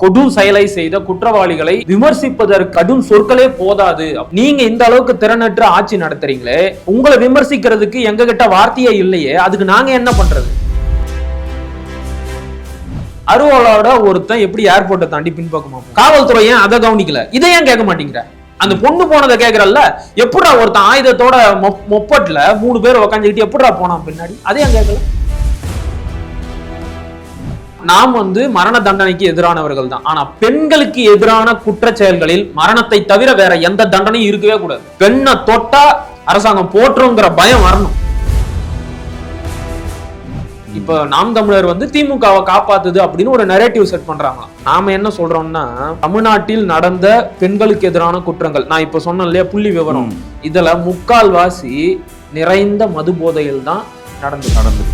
கொடும் செயலை செய்த குற்றவாளிகளை விமர்சிப்பதற்கு கடும் சொற்களே போதாது. நீங்க இந்த அளவுக்கு திறனற்ற ஆட்சி நடத்துறீங்களே உங்களை விமர்சிக்கிறதுக்கு எங்க கிட்ட வார்த்தையே இல்லையே அதுக்கு நாங்க என்ன பண்றது? அருவாளோட ஒருத்தன் எப்படி ஏர்போர்ட்டை தாண்டி பின்பக்கமா காவல்துறை ஏன் அதை கவனிக்கல? இதை ஏன் கேட்க மாட்டேங்கிற? அந்த பொண்ணு போனதை கேக்குறல்ல எப்படா ஒருத்தன் ஆயுதத்தோட மொப்- மொப்பட்ல மூணு பேர் உக்காந்துக்கிட்டு எப்படா போனான் பின்னாடி? அதே ஏன் கேட்கல? நாம் வந்து மரண தண்டனைக்கு எதிரானவர்கள் தான். ஆனா பெண்களுக்கு எதிரான குற்றச் செயல்களில் மரணத்தை தவிர வேற எந்த தண்டனையும் இருக்கவே கூடாது. பெண்ணை தொட்டா அரசாங்கம் போற்றுங்கிற பயம் வரணும். இப்ப நாம் தமிழர் வந்து திமுகவை காப்பாத்துது அப்படின்னு ஒரு நெரேட்டிவ் செட் பண்றாங்க நாம என்ன சொல்றோம்னா தமிழ்நாட்டில் நடந்த பெண்களுக்கு எதிரான குற்றங்கள். நான் இப்ப சொன்னேன் இல்லையா புள்ளி விவரம். இதுல முக்கால்வாசி நிறைந்த மது போதையில் தான் நடந்து நடந்தது.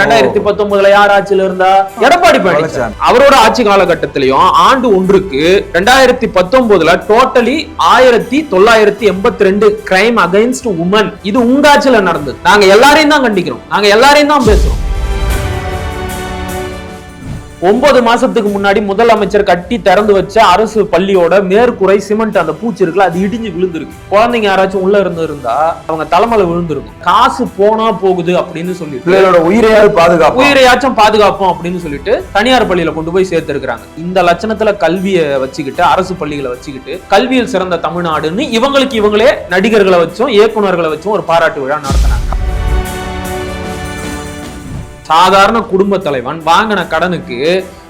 ரெண்டாயிரத்தி பத்தொன்பதுல யார் ஆட்சியில இருந்தா? எடப்பாடி பழனிசாமி. அவரோட ஆட்சி காலகட்டத்திலையும் ஆண்டு ஒன்றுக்கு ரெண்டாயிரத்தி பத்தொன்பதுல டோட்டலி ஆயிரத்தி தொள்ளாயிரத்தி எண்பத்தி ரெண்டு கிரைம் அகைன்ஸ்ட் உமன் இது உங்க ஆட்சியில நடந்தது. நாங்க எல்லாரையும் தான் கண்டிக்கிறோம். நாங்க எல்லாரையும் தான் பேசுறோம். ஒன்பது மாசத்துக்கு முன்னாடி முதலமைச்சர் கட்டி திறந்து வச்ச அரசு பள்ளியோட மேற்கூரை சிமெண்ட் அந்த பூச்சி இருக்குல்ல அது இடிஞ்சு விழுந்திருக்கு. குழந்தைங்க யாராச்சும் உள்ள இருந்து இருந்தா அவங்க தலைமையில விழுந்திருக்கும். காசு போனா போகுது அப்படின்னு சொல்லிட்டு பிள்ளைகளோட உயிரையாவது பாதுகாப்பு உயிரையாச்சும் பாதுகாப்போம் அப்படின்னு சொல்லிட்டு தனியார் பள்ளியில கொண்டு போய் சேர்த்திருக்கிறாங்க. இந்த லட்சணத்துல கல்வியை வச்சுக்கிட்டு அரசு பள்ளிகளை வச்சுக்கிட்டு கல்வியில் சிறந்த தமிழ்நாடுன்னு இவங்களுக்கு இவங்களே நடிகர்களை வச்சும் இயக்குனர்களை வச்சும் ஒரு பாராட்டு விழா நடத்தினாங்க. சாதாரண குடும்ப தலைவன் வாங்கின கடனுக்கு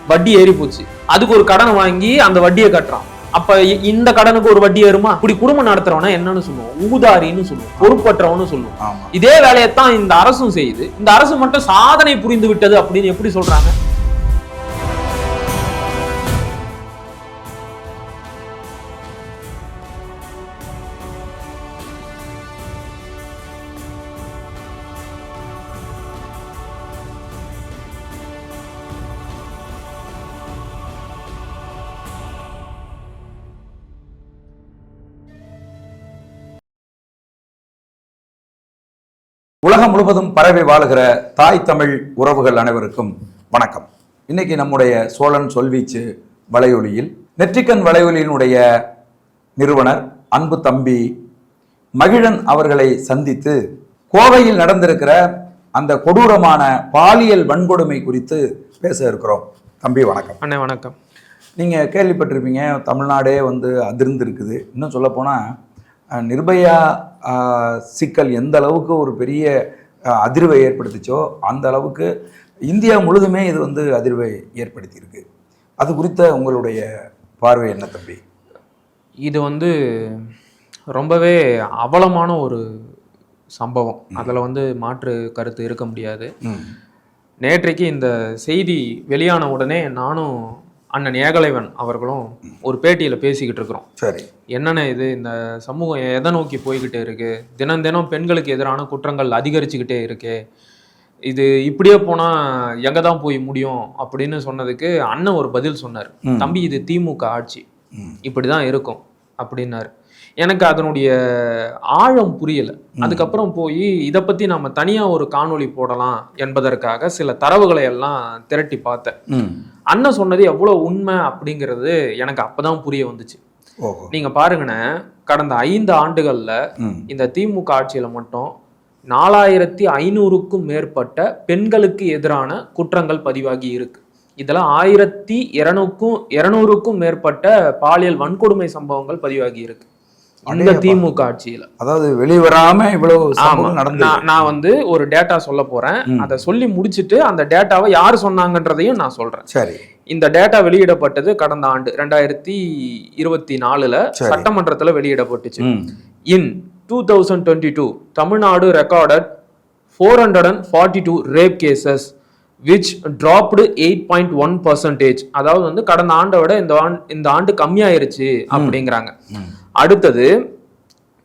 வட்டி ஏறி போச்சு. அதுக்கு ஒரு கடனை வாங்கி அந்த வட்டியை கட்டுறான். அப்ப இந்த கடனுக்கு ஒரு வட்டி ஏறுமா? இப்படி குடும்பம் நடத்துறவனா என்னன்னு சொல்லுவோம். ஊதாரின்னு சொல்லுவோம். பொறுப்பற்றவன்னு சொல்லுவோம். இதே வேலையைத்தான் இந்த அரசும் செய்யுது. இந்த அரசு மட்டும் சாதனை புரிந்து விட்டது அப்படின்னு எப்படி சொல்றாங்க? உலகம் முழுவதும் பரவி வாழுகிற தாய் தமிழ் உறவுகள் அனைவருக்கும் வணக்கம். இன்னைக்கு நம்முடைய சோழன் சொல்வீச்சு வலையொலியில் நெற்றிக்கண் வலையொலியினுடைய நிறுவனர் அன்பு தம்பி மகிழன் அவர்களை சந்தித்து கோவையில் நடந்திருக்கிற அந்த கொடூரமான பாலியல் வன்கொடுமை குறித்து பேச இருக்கிறோம். தம்பி வணக்கம். அண்ணே வணக்கம். நீங்கள் கேள்விப்பட்டிருப்பீங்க தமிழ்நாடே வந்து அதிர்ந்து இருக்குது இன்னும் சொல்லப்போனால் நிர்பயா சிக்கல் எந்த அளவுக்கு ஒரு பெரிய அதிர்வை ஏற்படுத்துச்சோ அந்த அளவுக்கு இந்தியா முழுதுமே இது வந்து அதிர்வை ஏற்படுத்தியிருக்கு. அது குறித்த உங்களுடைய பார்வை என்ன தம்பி? இது வந்து ரொம்பவே அவலமான ஒரு சம்பவம். அதுல வந்து மாற்று கருத்து இருக்க முடியாது. நேற்றைக்கு இந்த செய்தி வெளியான உடனே நானும் அண்ணன் ஏகலைவன் அவர்களும் ஒரு பேட்டியில பேசிக்கிட்டு இருக்கிறோம். சரி. என்னென்ன இது? இந்த சமூகம் எதை நோக்கி போய்கிட்டே இருக்கு? தினம் தினம் பெண்களுக்கு எதிரான குற்றங்கள் அதிகரிச்சுக்கிட்டே இருக்கு. இது இப்படியே போனா எங்க தான் போய் முடியும்? அப்படின்னு சொன்னதுக்கு அண்ணன் ஒரு பதில் சொன்னார். தம்பி இது திமுக ஆட்சி. ம். இப்படிதான் இருக்கும். அப்படின்னாரு. எனக்கு அதனுடைய ஆழம் புரியல. அதுக்கப்புறம் போய் இதை பத்தி நாம தனியா ஒரு காணொளி போடலாம் என்பதற்காக சில தரவுகளை எல்லாம் திரட்டி பார்த்தேன். அண்ணன் சொன்னது எவ்வளவு உண்மை அப்படிங்கிறது எனக்கு அப்பதான் புரிய வந்துச்சு. நீங்க பாருங்கண்ணே கடந்த ஐந்து ஆண்டுகள்ல இந்த திமுக ஆட்சியில மட்டும் நாலாயிரத்தி ஐநூறுக்கும் மேற்பட்ட பெண்களுக்கு எதிரான குற்றங்கள் பதிவாகி இருக்கு. இதுல ஆயிரத்தி இருநூறுக்கும் இருநூறுக்கும் மேற்பட்ட பாலியல் வன்கொடுமை சம்பவங்கள் பதிவாகி இருக்கு. அடேயப்பா. திமுக ஆட்சியில. அதாவது வெளிவராம இவ்வளவு நடந்து நான் வந்து ஒரு டேட்டா சொல்ல போறேன். அதை சொல்லி முடிச்சிட்டு அந்த டேட்டாவை யார் சொன்னாங்கன்றதையும் நான் சொல்றேன். சரி. இந்த டேட்டா வெளியிடப்பட்டது கடந்த ஆண்டு ரெண்டாயிரத்தி இருபத்தி நாலுல. சட்டமன்றத்துல வெளியிடப்பட்டுச்சு. In two thousand twenty two Tamil Nadu recorded four hundred and forty two rape cases which dropped eight point one percentage அதாவது வந்து கடந்த ஆண்டை விட இந்த ஆண்டு இந்த ஆண்டு கம்மியாயிருச்சு அப்படிங்கிறாங்க. அடுத்தது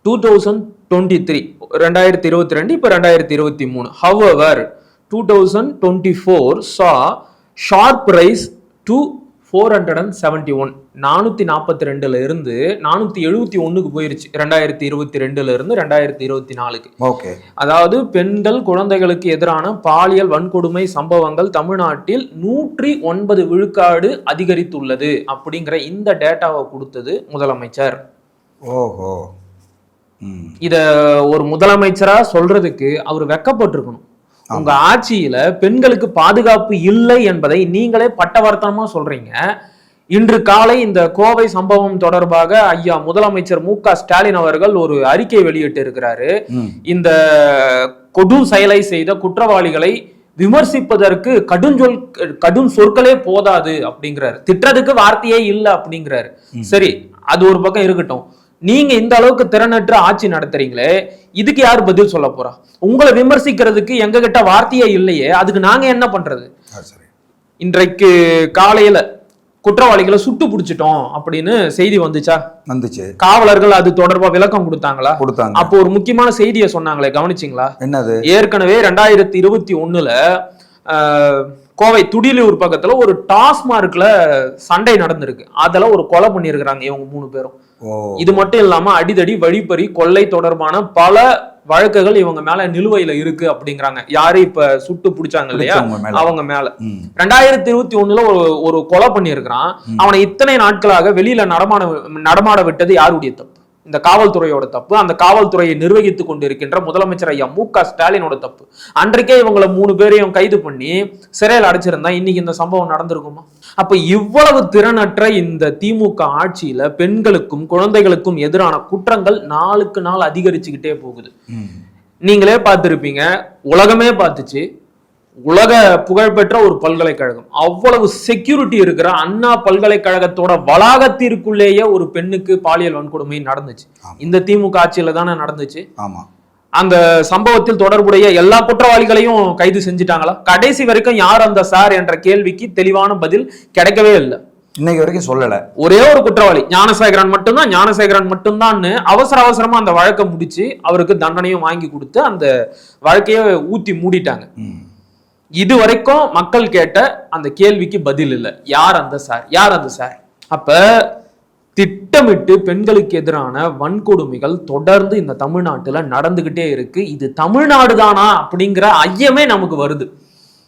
டூ தௌசண்ட் டுவெண்ட்டி த்ரீ ரெண்டாயிரத்தி இருபத்தி ரெண்டு இப்போ ரெண்டாயிரத்தி இருபத்தி மூணு. However two thousand twenty four saw sharp rise to four hundred and seventy one நானூத்தி நாற்பத்தி ரெண்டுல இருந்து நானூத்தி எழுபத்தி ஒண்ணுக்கு போயிருச்சு ரெண்டாயிரத்தி இருபத்தி ரெண்டுல இருந்து ரெண்டாயிரத்தி இருபத்தி நாலுக்கு. ஓகே. அதாவது பெண்கள் குழந்தைகளுக்கு எதிரான பாலியல் வன்கொடுமை சம்பவங்கள் தமிழ்நாட்டில் நூற்றி ஒன்பது விழுக்காடு அதிகரித்துள்ளது அப்படிங்கிற இந்த டேட்டாவை கொடுத்தது முதலமைச்சர். ஓஹோ. இத ஒரு முதலமைச்சரா சொல்றதுக்கு அவர் வெக்கப்பட்டிருக்கணும். உங்க ஆட்சியில பெண்களுக்கு பாதுகாப்பு இல்லை என்பதை நீங்களே பட்டவர்த்தனமா சொல்றீங்க. இன்று காலை இந்த கோவை சம்பவம் தொடர்பாக ஐயா முதலமைச்சர் மு க ஸ்டாலின் அவர்கள் ஒரு அறிக்கை வெளியிட்டு இருக்கிறாரு இந்த கொடும் செயலை செய்த குற்றவாளிகளை விமர்சிப்பதற்கு கடுஞ்சொல் கடும் சொற்களே போதாது அப்படிங்கிறாரு. திட்டுறதுக்கு வார்த்தையே இல்லை அப்படிங்கிறாரு. சரி அது ஒரு பக்கம் இருக்கட்டும். நீங்க இந்த அளவுக்கு திறனற்ற ஆட்சி நடத்துறீங்களே இதுக்கு யார் பதில் சொல்ல போறா? உங்களை விமர்சிக்கிறதுக்கு எங்க கிட்ட வார்த்தையே இல்லையே அதுக்கு நாங்க என்ன பண்றது? இன்றைக்கு காலையில குற்றவாளிகளை சுட்டு பிடிச்சிட்டோம் அப்படின்னு செய்தி வந்துச்சா? வந்துச்சு. காவலர்கள் அது தொடர்பா விளக்கம் கொடுத்தாங்களா? கொடுத்தாங்க. அப்போ ஒரு முக்கியமான செய்தியை சொன்னாங்களே கவனிச்சிங்களா? என்னது? ஏற்கனவே ரெண்டாயிரத்தி இருபத்தி ஒண்ணுல கோவை துடியலூர் பக்கத்துல ஒரு டாஸ்மார்க்ல சண்டை நடந்திருக்கு. அதுல ஒரு கொலை பண்ணியிருக்கிறாங்க இவங்க மூணு பேரும். இது மட்டும் இல்லாம அடிதடி வழிப்பறி கொள்ளை தொடர்பான பல வழக்குகள் இவங்க மேல நிலுவையில இருக்கு அப்படிங்கிறாங்க. யாரு இப்ப சுட்டு பிடிச்சாங்க இல்லையா. அவங்க மேல. ரெண்டாயிரத்தி இருபத்தி ஒண்ணுல ஒரு ஒரு கொலை பண்ணியிருக்கிறான். அவனை இத்தனை நாட்களாக வெளியில நடமாட நடமாட விட்டது யாருடைய தப்பு? இந்த காவல்துறையோட தப்பு அந்த காவல்துறையை நிர்வகித்துக் கொண்டிருக்கின்ற முதலமைச்சர் ஐயா மு க ஸ்டாலினோட தப்பு. அன்றைக்கே இவங்களை மூணு பேரையும் கைது பண்ணி சிறையில் அடைச்சிருந்தா இன்னைக்கு இந்த சம்பவம் நடந்திருக்குமா? அப்ப இவ்வளவு திறனற்ற இந்த திமுக ஆட்சியில பெண்களுக்கும் குழந்தைகளுக்கும் எதிரான குற்றங்கள் நாளுக்கு நாள் அதிகரிச்சுக்கிட்டே போகுது. நீங்களே பார்த்திருப்பீங்க உலகமே பார்த்துச்சு. உலக புகழ்பெற்ற ஒரு பல்கலைக்கழகம். அவ்வளவு செக்யூரிட்டி இருக்கிற அண்ணா பல்கலைக்கழகத்தோட வளாகத்திற்குள்ளேயே ஒரு பெண்ணுக்கு பாலியல் வன்கொடுமை நடந்துச்சு. இந்த திமுக ஆட்சியில தானே நடந்துச்சு. ஆமா. அந்த சம்பவத்தில் தொடர்புடைய எல்லா குற்றவாளிகளையும் கைது செஞ்சுட்டாங்களா? கடைசி வரைக்கும் யார் அந்த சார் என்ற கேள்விக்கு தெளிவான பதில் கிடைக்கவே இல்லை. இன்னைக்கு வரைக்கும் சொல்லல. ஒரே ஒரு குற்றவாளி ஞானசேகரன் மட்டும்தான். ஞானசேகரன் மட்டும்தான்னு அவசர அவசரமா அந்த வழக்கை முடிச்சு அவருக்கு தண்டனையும் வாங்கி கொடுத்து அந்த வழக்கையே ஊத்தி மூடிட்டாங்க. இது வரைக்கும் மக்கள் கேட்ட அந்த கேள்விக்கு பதில் இல்லை. யார் அந்த சார் யார் அந்த சார் அப்ப திட்டமிட்டு பெண்களுக்கு எதிரான வன்கொடுமைகள் தொடர்ந்து இந்த தமிழ்நாட்டுல நடந்துகிட்டே இருக்கு. இது தமிழ்நாடு தானா அப்படிங்கிற ஐயமே நமக்கு வருது.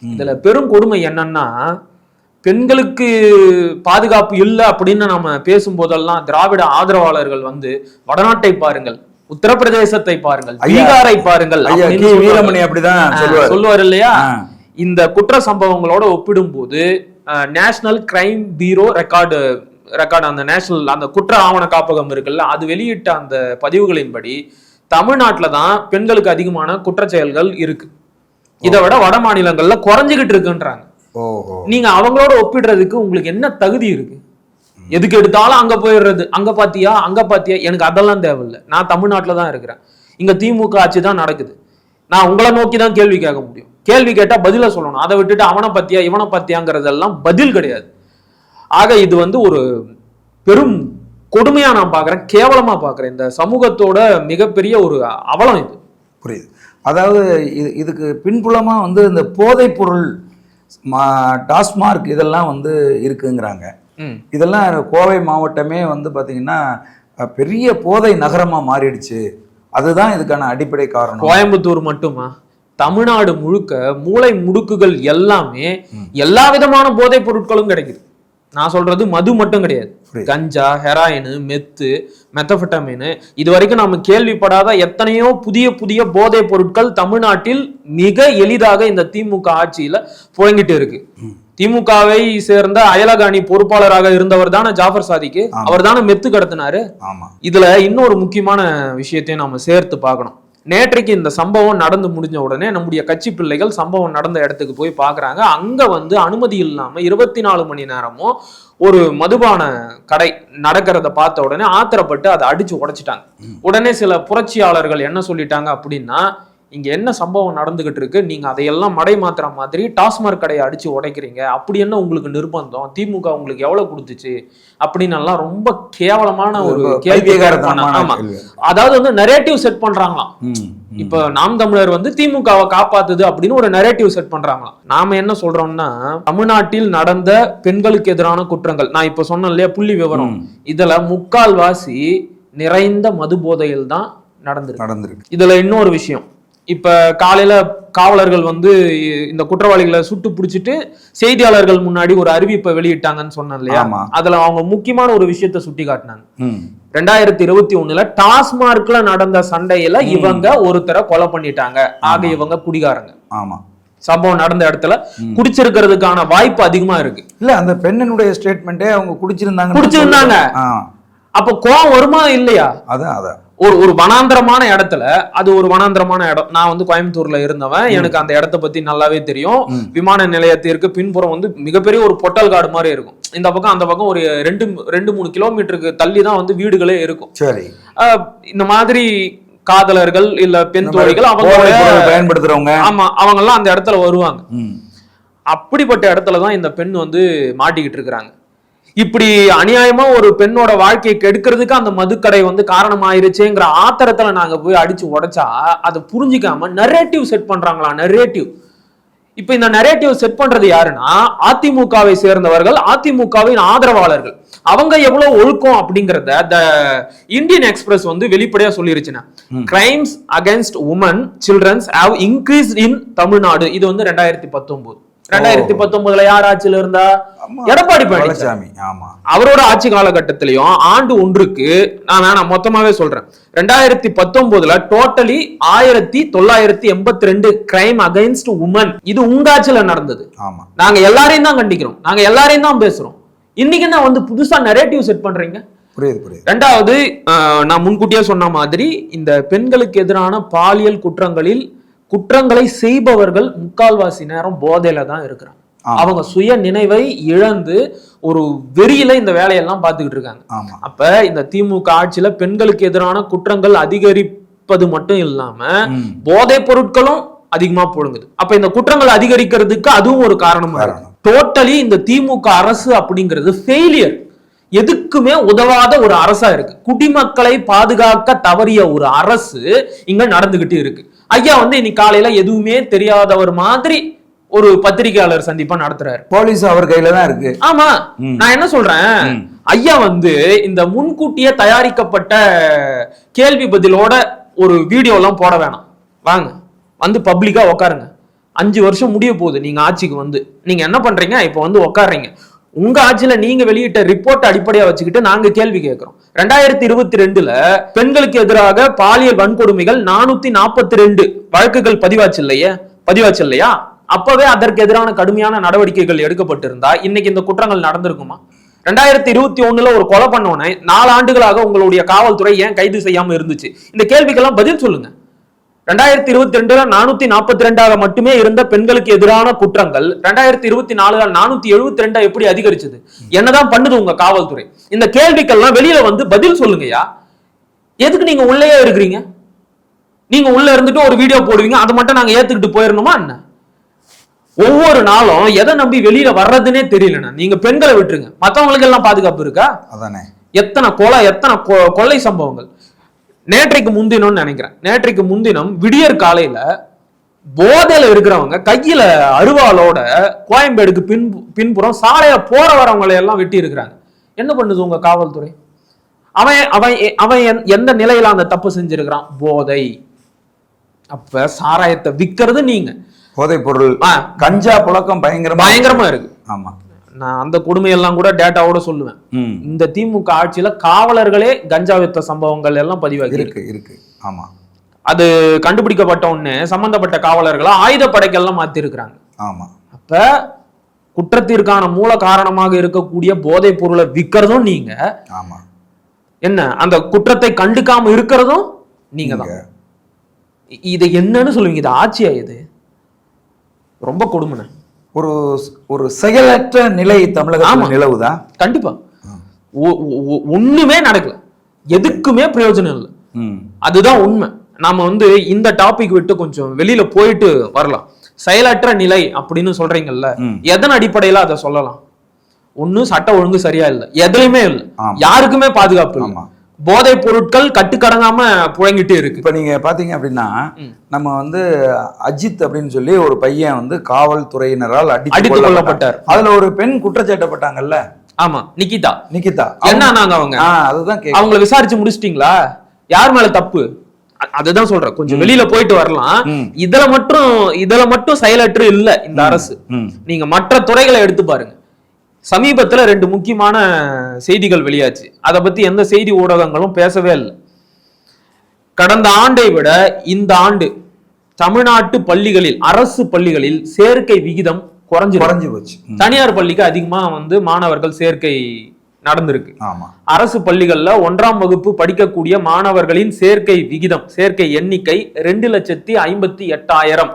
இதுல பெரும் கொடுமை என்னன்னா பெண்களுக்கு பாதுகாப்பு இல்லை அப்படின்னு நம்ம பேசும்போதெல்லாம் திராவிட ஆதரவாளர்கள் வந்து வடநாட்டை பாருங்கள் உத்தரப்பிரதேசத்தை பாருங்கள் பீகாரை பாருங்கள். வீரமணி அப்படிதான் சொல்லுவார் இல்லையா. இந்த குற்ற சம்பவங்களோட ஒப்பிடும்போது national crime bureau record record அந்த நேஷனல் அந்த குற்ற ஆவண காப்பகம் இருக்குல்ல அது வெளியிட்ட அந்த பதிவுகளின்படி தமிழ்நாட்டில் தான் பெண்களுக்கு அதிகமான குற்றச் செயல்கள் இருக்கு. இதை விட வட மாநிலங்கள்ல குறைஞ்சுகிட்டு இருக்குன்றாங்க. நீங்க அவங்களோட ஒப்பிடுறதுக்கு உங்களுக்கு என்ன தகுதி இருக்கு? எதுக்கு எடுத்தாலும் அங்க போயிடுறது? அங்க பாத்தியா? அங்க பாத்தியா? எனக்கு அதெல்லாம் தேவையில்லை. நான் தமிழ்நாட்டுல தான் இருக்கிறேன். இங்க திமுக ஆட்சி தான் நடக்குது. நான் உங்களை நோக்கி தான் கேள்வி கேட்க முடியும். கேள்வி கேட்டா பதில சொல்லணும். அதை விட்டுட்டு அவனை பத்தியா இவனை பத்தியாங்கிறதெல்லாம் பதில் கிடையாது. ஆக இது வந்து ஒரு பெரும் கொடுமையா நான் பார்க்கறேன். கேவலமா பார்க்கறேன். இந்த சமூகத்தோட மிகப்பெரிய ஒரு அவலம் இது. புரியுது. அதாவது இது இதுக்கு பின்புலமா வந்து இந்த போதைப் பொருள் மா- டாஸ்மார்க் இதெல்லாம் வந்து இருக்குங்கிறாங்க. இதெல்லாம் கோவை மாவட்டமே வந்து பார்த்தீங்கன்னா பெரிய போதை நகரமா மாறிடுச்சு. அதுதான் இதுக்கான அடிப்படை காரணம். கோயம்புத்தூர் மட்டுமா? தமிழ்நாடு முழுக்க மூளை முடுக்குகள் எல்லாமே எல்லா விதமான போதைப் பொருட்களும் கிடைக்குது. நான் சொல்றது மது மட்டும் கிடையாது. கஞ்சா ஹெராயின் மெத்து மெத்தபெட்டமின் இது வரைக்கும் நாம கேள்விப்படாத எத்தனையோ புதிய புதிய போதைப் பொருட்கள் தமிழ்நாட்டில் மிக எளிதாக இந்த திமுக ஆட்சியில புழங்கிட்டு இருக்கு. திமுகவை சேர்ந்த அயலக அணி பொறுப்பாளராக இருந்தவர் தானே ஜாஃபர் சாதிக்கு? அவர் தானே மெத்து கடத்தினாரு? இதுல இன்னொரு முக்கியமான விஷயத்தையும் நாம சேர்த்து பார்க்கணும். நேற்றைக்கு இந்த சம்பவம் நடந்து முடிஞ்ச உடனே நம்முடைய கட்சி பிள்ளைகள் சம்பவம் நடந்த இடத்துக்கு போய் பார்க்கறாங்க. அங்க வந்து அனுமதி இல்லாம இருபத்தி நாலு மணி நேரமும் ஒரு மதுபான கடை நடக்கிறத பார்த்த உடனே ஆத்திரப்பட்டு அதை அடிச்சு உடைச்சிட்டாங்க. உடனே சில புரட்சியாளர்கள் என்ன சொல்லிட்டாங்க அப்படின்னா இங்க என்ன சம்பவம் நடந்துகிட்டு இருக்கு? நீங்க அதையெல்லாம் மடை மாத்துற மாதிரி டாஸ்மாக் கடையை அடிச்சு உடைக்கிறீங்க. அப்படி என்ன உங்களுக்கு நிர்பந்தம்? திமுக உங்களுக்கு எவ்வளவு கொடுத்துச்சு? அப்படின்னு எல்லாம் ரொம்ப கேவலமான ஒரு கேள்வி பைத்தியக்காரத்தனமான ஆமா. கேள்வி. அதாவது வந்து நரேட்டிவ் செட் பண்றாங்களாம். ம், ம். இப்ப நாம் தமிழர் வந்து திமுகவை காப்பாத்துது அப்படின்னு ஒரு நரேட்டிவ் செட் பண்றாங்களாம். நாம என்ன சொல்றோம்னா தமிழ்நாட்டில் நடந்த பெண்களுக்கு எதிரான குற்றங்கள். நான் இப்ப சொன்னேன் இல்லையா புள்ளி விவரம். இதுல முக்கால்வாசி நிறைந்த மது போதையில் தான் நடந்திருக்கு. நடந்திருக்கு. இதுல இன்னொரு விஷயம். இப்ப காலையில காவலர்கள் வந்து இந்த குற்றவாளிகளை சுட்டு பிடிச்சிட்டு செய்தியாளர்கள் முன்னாடி ஒரு அறிவிப்பை வெளியிட்டாங்கன்னு சொன்னேன் இல்லையா. அதுல அவங்க முக்கியமான ஒரு விஷயத்த சுட்டி காட்டினாங்க. ரெண்டாயிரத்தி இருபத்தி ஒண்ணுல டாஸ்மார்க்ல நடந்த சண்டையில இவங்க ஒருத்தரை கொலை பண்ணிட்டாங்க. ஆக இவங்க குடிகாரங்க. ஆமா. சம்பவம் நடந்த இடத்துல குடிச்சிருக்கிறதுக்கான வாய்ப்பு அதிகமா இருக்கு. இல்ல அந்த பெண்ணினுடைய ஸ்டேட்மெண்ட்டே அவங்க குடிச்சிருந்தாங்க. குடிச்சிருந்தாங்க. அப்ப கோவம் வருமா இல்லையா? அதான் அதான். ஒரு ஒரு வனாந்திரமான இடத்துல அது ஒரு வனாந்திரமான இடம். நான் வந்து கோயம்புத்தூர்ல இருந்தவன். எனக்கு அந்த இடத்த பத்தி நல்லாவே தெரியும். விமான நிலையத்திற்கு பின்புறம் வந்து மிகப்பெரிய ஒரு பொட்டல் காடு மாதிரி இருக்கும். இந்த பக்கம் அந்த பக்கம் ஒரு ரெண்டு ரெண்டு மூணு கிலோமீட்டருக்கு தள்ளி தான் வந்து வீடுகளே இருக்கும். சரி. இந்த மாதிரி காதலர்கள் இல்ல பெண் தோழிகள் போதைப் பொருள் அவங்க பயன்படுத்துறவங்க. ஆமா அவங்க எல்லாம் அந்த இடத்துல வருவாங்க. அப்படிப்பட்ட இடத்துல தான் இந்த பெண் வந்து மாட்டிக்கிட்டு இருக்கிறாங்க. இப்படி அநியாயமா ஒரு பெண்ணோட வாழ்க்கையை கெடுக்கிறதுக்கு அந்த மதுக்கடை வந்து காரணமாயிருச்சேங்கிற ஆத்திரத்துல நாங்க போய் அடிச்சு உடைச்சா அதை புரிஞ்சுக்காம நரேட்டிவ் செட் பண்றாங்களா நரேட்டிவ் இப்ப இந்த நரேட்டிவ் செட் பண்றது யாருன்னா அதிமுகவை சேர்ந்தவர்கள் அதிமுகவின் ஆதரவாளர்கள். அவங்க எவ்வளவு ஒழுக்கம் அப்படிங்கறத த இந்தியன் எக்ஸ்பிரஸ் வந்து வெளிப்படையா சொல்லிருச்சுன்னா crimes against women children's have increase in Tamil Nadu. இது வந்து ரெண்டாயிரத்தி பத்தொன்பது ரெண்டாயிரத்தி பத்தொன்பதுல யார் ஆட்சியில இருந்தா. எடப்பாடி பழனிசாமி. ஆமா. அவரோட ஆட்சி காலகட்டத்திலையும் ஆண்டு ஒன்றுக்கு நான் வேணாம் மொத்தமாவே சொல்றேன். ரெண்டாயிரத்தி பத்தொன்பதுல டோட்டலி ஆயிரத்தி தொள்ளாயிரத்தி எண்பத்தி ரெண்டு கிரைம் அகைன்ஸ்ட் உமன் இது உங்க ஆட்சியில நடந்தது. ஆமா. நாங்க எல்லாரையும் தான் கண்டிக்கிறோம். நாங்க எல்லாரையும் தான் பேசுறோம். இன்னைக்கு என்ன வந்து புதுசா நரேட்டிவ் செட் பண்றீங்க? புரியுது புரியுது. ரெண்டாவது நான் முன்கூட்டியே சொன்ன மாதிரி இந்த பெண்களுக்கு எதிரான பாலியல் குற்றங்களில் குற்றங்களை செய்பவர்கள் முக்கால்வாசி நேரம் போதையில தான் இருக்கிறாங்க. அவங்க சுய நினைவை இழந்து ஒரு வெறியில இந்த வேலையெல்லாம் பார்த்துக்கிட்டு இருக்காங்க. அப்ப இந்த திமுக ஆட்சியில பெண்களுக்கு எதிரான குற்றங்கள் அதிகரிப்பது மட்டும் இல்லாம. போதைப் பொருட்களும் அதிகமா புழுங்குது. அப்ப இந்த குற்றங்கள் அதிகரிக்கிறதுக்கு அதுவும் ஒரு காரணமா இருக்கு. டோட்டலி இந்த திமுக அரசு அப்படிங்கிறது ஃபெயிலியர் எதுக்குமே உதவாத ஒரு அரசா இருக்கு. குடிமக்களை பாதுகாக்க தவறிய ஒரு அரசு இங்க நடந்துகிட்டு இருக்கு. ஐயா வந்து இன்னைக்கு காலையில எதுவுமே தெரியாதவர் மாதிரி ஒரு பத்திரிகையாளர் சந்திப்பா நடத்துறாரு. போலீஸ் அவர் கையில தான் இருக்கு. ஆமா. நான் என்ன சொல்றேன். ஐயா வந்து இந்த முன்கூட்டியே தயாரிக்கப்பட்ட கேள்வி பதிலோட ஒரு வீடியோ எல்லாம் போட வேணாம். வாங்க. வந்து பப்ளிக்கா உட்காருங்க அஞ்சு வருஷம் முடிய போகுது. நீங்க ஆட்சிக்கு வந்து. நீங்க என்ன பண்றீங்க? இப்ப வந்து உட்காருறீங்க உங்க ஆட்சியில நீங்க வெளியிட்ட ரிப்போர்ட் அடிப்படையா வச்சுக்கிட்டு நாங்க கேள்வி கேட்கிறோம் ரெண்டாயிரத்தி இருபத்தி ரெண்டுல பெண்களுக்கு எதிராக பாலியல் வன்கொடுமைகள் நானூத்தி நாற்பத்தி ரெண்டு வழக்குகள் பதிவாச்சு இல்லையே? பதிவாச்சு இல்லையா? அப்பவே அதற்கு எதிரான கடுமையான நடவடிக்கைகள் எடுக்கப்பட்டிருந்தா இன்னைக்கு இந்த குற்றங்கள் நடந்திருக்குமா? ரெண்டாயிரத்தி இருபத்தி ஒண்ணுல ஒரு கொலை பண்ணோன்னே நாலு ஆண்டுகளாக உங்களுடைய காவல்துறை ஏன் கைது செய்யாம இருந்துச்சு? இந்த கேள்விக்கெல்லாம் பதில் சொல்லுங்க. ரெண்டாயிரத்தி இருபத்தி ரெண்டுல நானூத்தி நாற்பத்தி ரெண்டாக மட்டுமே இருந்த பெண்களுக்கு எதிரான குற்றங்கள் ரெண்டாயிரத்தி இருபத்தி நாலுல நானூத்தி எழுபத்தி ரெண்டா எப்படி அதிகரிச்சது? என்னதான் பண்ணுது உங்க காவல்துறை? இந்த கேள்விக்கெல்லாம் வெளியில வந்து பதில் சொல்லுங்கய்யா. எதுக்கு நீங்க உள்ளேயே இருக்கிறீங்க? நீங்க உள்ள இருந்துட்டு ஒரு வீடியோ போடுவீங்க அதை மட்டும் நாங்க ஏத்துக்கிட்டு போயிடணுமா என்ன? ஒவ்வொரு நாளும் எதை நம்பி வெளியில வர்றதுனே தெரியலண்ணா. நீங்க பெண்களை விட்டுருங்க. மத்தவங்களுக்கு எல்லாம் பாதுகாப்பு இருக்கா? அதானே. எத்தனை கொலை எத்தனை கொள்ளை சம்பவங்கள். நேற்றைக்கு முன்தினம்னு நினைக்கிறேன். நேற்றைக்கு முன்தினம் விடியற் காலையில போதையில இருக்கிறவங்க கையில அருவாளோட கோயம்பேடுக்கு பின் பின்புறம் சாலையில போற வரவங்களை எல்லாம் வெட்டி இருக்கிறாங்க. என்ன பண்ணுது உங்க காவல்துறை? அவன் அவன் அவன் எந்த- நிலையில அந்த தப்பு செஞ்சிருக்கிறான்? போதை. அப்ப சாராயத்தை விக்கிறது நீங்க. போதைப் பொருள். கஞ்சா புழக்கம் பயங்கரமா பயங்கரமா இருக்கு. ஆமா. நான் அந்த கொடுமையெல்லாம் கூட டேட்டாவோட சொல்லுவேன். இந்த திமுக ஆட்சியில காவலர்களே கஞ்சா வித்த சம்பவங்கள் எல்லாம் பதிவாகி இருக்கு இருக்கு. ஆமா. அது கண்டுபிடிக்கப்பட்ட உடனே சம்பந்தப்பட்ட காவலர்களை ஆயுதப்படைக்கெல்லாம் மாத்தி இருக்கிறாங்க ஆமா. அப்ப குற்றத்திற்கான மூல காரணமாக இருக்கக்கூடிய போதைப் பொருளை விற்கிறதும் நீங்க. ஆமா. என்ன? அந்த குற்றத்தை கண்டுக்காம இருக்கிறதும் நீங்க தான். இது என்னன்னு சொல்லுவீங்க. இது ஆட்சியா இது? ரொம்ப கொடுமைண்ணே. ஒரு ஒரு செயலற்ற நிலை. தமிழகத்தில் நிலவுதான் கண்டிப்பா. ஒண்ணுமே நடக்கல. எதுக்குமே பிரயோஜனம் இல்லை. அதுதான் உண்மை. நாம வந்து இந்த டாபிக் விட்டு கொஞ்சம் வெளியில போயிட்டு வரலாம். செயலற்ற நிலை அப்படின்னு சொல்றீங்கல்ல. எதன் அடிப்படையில அதை சொல்லலாம்? ஒண்ணு சட்ட ஒழுங்கு சரியா இல்ல. எதுலயுமே இல்ல. யாருக்குமே பாதுகாப்பு இல்ல. போதைப் பொருட்கள் கட்டுக்கடங்காம புழங்கிட்டே இருக்கு. இப்ப நீங்க பாத்தீங்க அப்படின்னா. நம்ம வந்து அஜித் அப்படின்னு சொல்லி ஒரு பையன் வந்து காவல்துறையினரால் அடித்து கொல்லப்பட்டார். அதுல ஒரு பெண் குற்றச்சாட்டப்பட்டாங்கல்ல? ஆமா நிக்கிதா. நிகிதா என்ன ஆனாங்க அவங்க? அதுதான். அவங்கள விசாரிச்சு முடிச்சிட்டீங்களா? யார் மேல தப்பு? அதுதான் சொல்றேன். கொஞ்சம் வெளியில போயிட்டு வரலாம். இதுல மட்டும் இதுல மட்டும் செயலற்று இல்ல இந்த அரசு. நீங்க மற்ற துறைகளை எடுத்து பாருங்க. சமீபத்துல ரெண்டு முக்கியமான செய்திகள் வெளியாச்சு. அதை பத்தி எந்த செய்தி ஊடகங்களும் பேசவே இல்லை. கடந்த ஆண்டை விட இந்த ஆண்டு தமிழ்நாட்டு பள்ளிகளில் அரசு பள்ளிகளில் சேர்க்கை விகிதம் குறைஞ்சு குறைஞ்சு போச்சு. தனியார் பள்ளிக்கு அதிகமா வந்து மாணவர்கள் சேர்க்கை நடந்திருக்கு. அரசு பள்ளிகள்ல ஒன்றாம் வகுப்பு படிக்கக்கூடிய மாணவர்களின் சேர்க்கை விகிதம் சேர்க்கை எண்ணிக்கை ரெண்டு லட்சத்தி ஐம்பத்தி எட்டாயிரம்.